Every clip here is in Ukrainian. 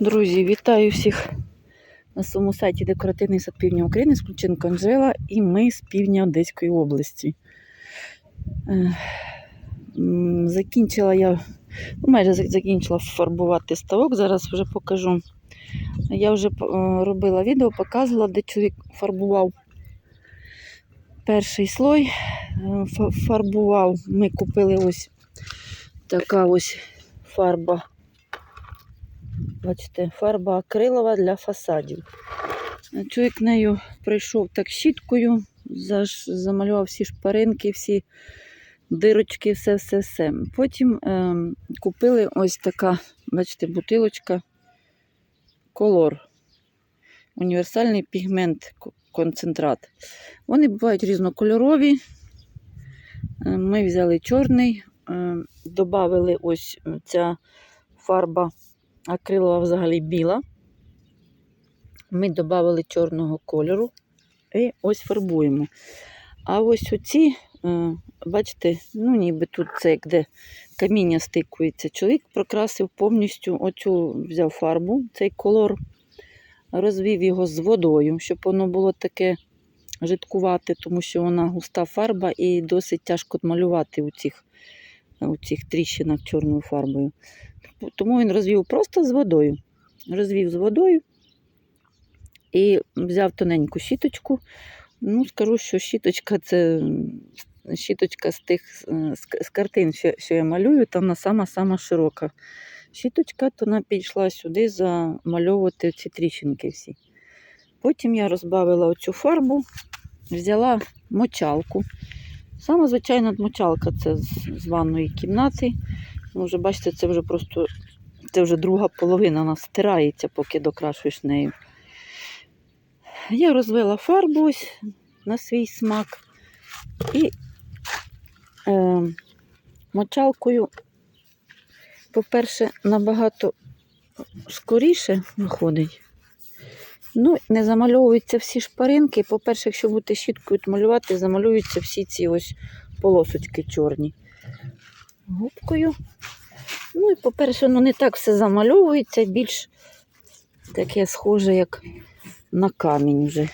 Друзі, вітаю всіх на своєму сайті Декоративний сад Півдня України з Ключенко Анжела і ми з півдня Одеської області. Е, Закінчила я, ну, майже закінчила фарбувати ставок, зараз вже покажу. Я вже е, робила відео, показувала, де чоловік фарбував перший слой. Е, Фарбував, ми купили ось така ось фарба. Бачите, фарба акрилова для фасадів. Чоловік нею прийшов так щіткою, замалював всі шпаринки, всі дирочки, все-все-все. Потім е, купили ось така, бачите, бутилочка колор. Універсальний пігмент концентрат. Вони бувають різнокольорові. Е, Ми взяли чорний, е, додали ось ця фарба акрилова взагалі біла. Ми додали чорного кольору і ось фарбуємо. А ось оці, е, бачите, ну ніби тут це як де каміння стикується. Чоловік прокрасив повністю оцю взяв фарбу, цей колор, розвів його з водою, щоб воно було таке жидкувате, тому що вона густа фарба і досить тяжко малювати у цих, у цих тріщинах чорною фарбою. Тому він розвів просто з водою. Розвів з водою і взяв тоненьку щіточку. Ну, скажу, що щіточка це щіточка з тих е, з картин, що, я малюю, там вона сама-сама широка. Щіточка, то вона підійшла сюди замальовувати ці тріщинки всі. Потім я розбавила оцю фарбу, взяла мочалку. Саме звичайна мочалка це з, ванної кімнати. Ну, вже бачите, це вже просто це вже друга половина вона стирається, поки докрашуєш нею. Я розвела фарбу ось на свій смак і е, мочалкою, по-перше, набагато скоріше виходить. Ну, не замальовуються всі шпаринки. По-перше, якщо будете щіткою малювати, замалюються всі ці ось полосочки чорні. Губкою. Ну і, по-перше, ну не так все замальовується, більш таке схоже, як на камінь вже.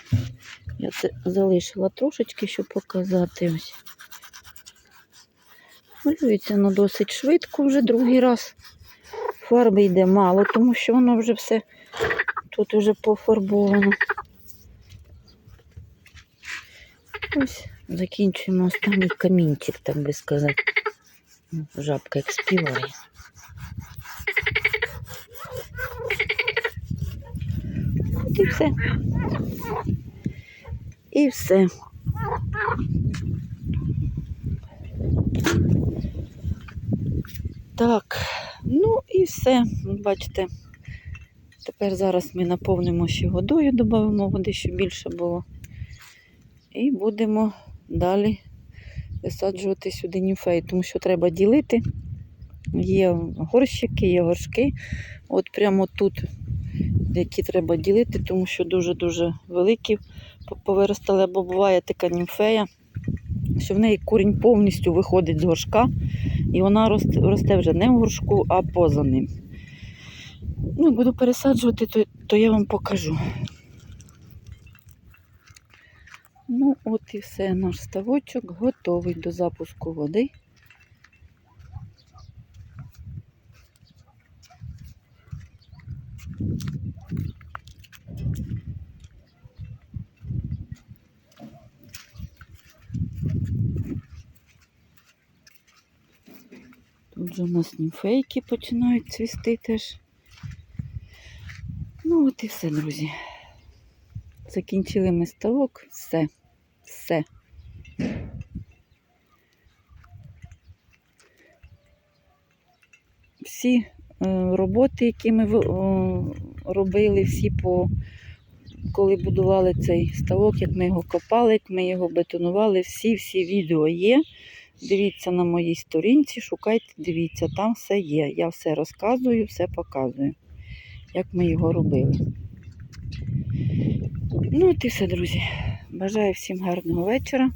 Я це залишила трошечки, щоб показати. Ось. Малюється воно досить швидко вже другий раз. Фарби йде мало, тому що воно вже все тут вже пофарбовано. Ось закінчуємо останній камінчик, так би сказати. Жабка як співає. От і все. І все. Так, ну і все. Бачите, тепер зараз ми наповнимо ще водою, додамо води, щоб більше було. І будемо далі висаджувати сюди німфеї, тому що треба ділити. Є горщики, є горшки. От прямо тут, які треба ділити, тому що дуже-дуже великі повиростали, або буває така німфея, що в неї корінь повністю виходить з горшка, і вона росте вже не в горшку, а поза ним. Ну, буду пересаджувати, то, то я вам покажу. Ну, от і все, наш ставочок готовий до запуску води. Тут же у нас німфейки починають цвісти теж. Ну, от і все, друзі. Закінчили ми ставок, все, все. Всі е, роботи, які ми робили, всі по коли будували цей ставок, як ми його копали, як ми його бетонували, всі-всі відео є. Дивіться на моїй сторінці, шукайте, дивіться, там все є. Я все розказую, все показую, як ми його робили. Ну, от і все, друзі. Бажаю всім гарного вечора.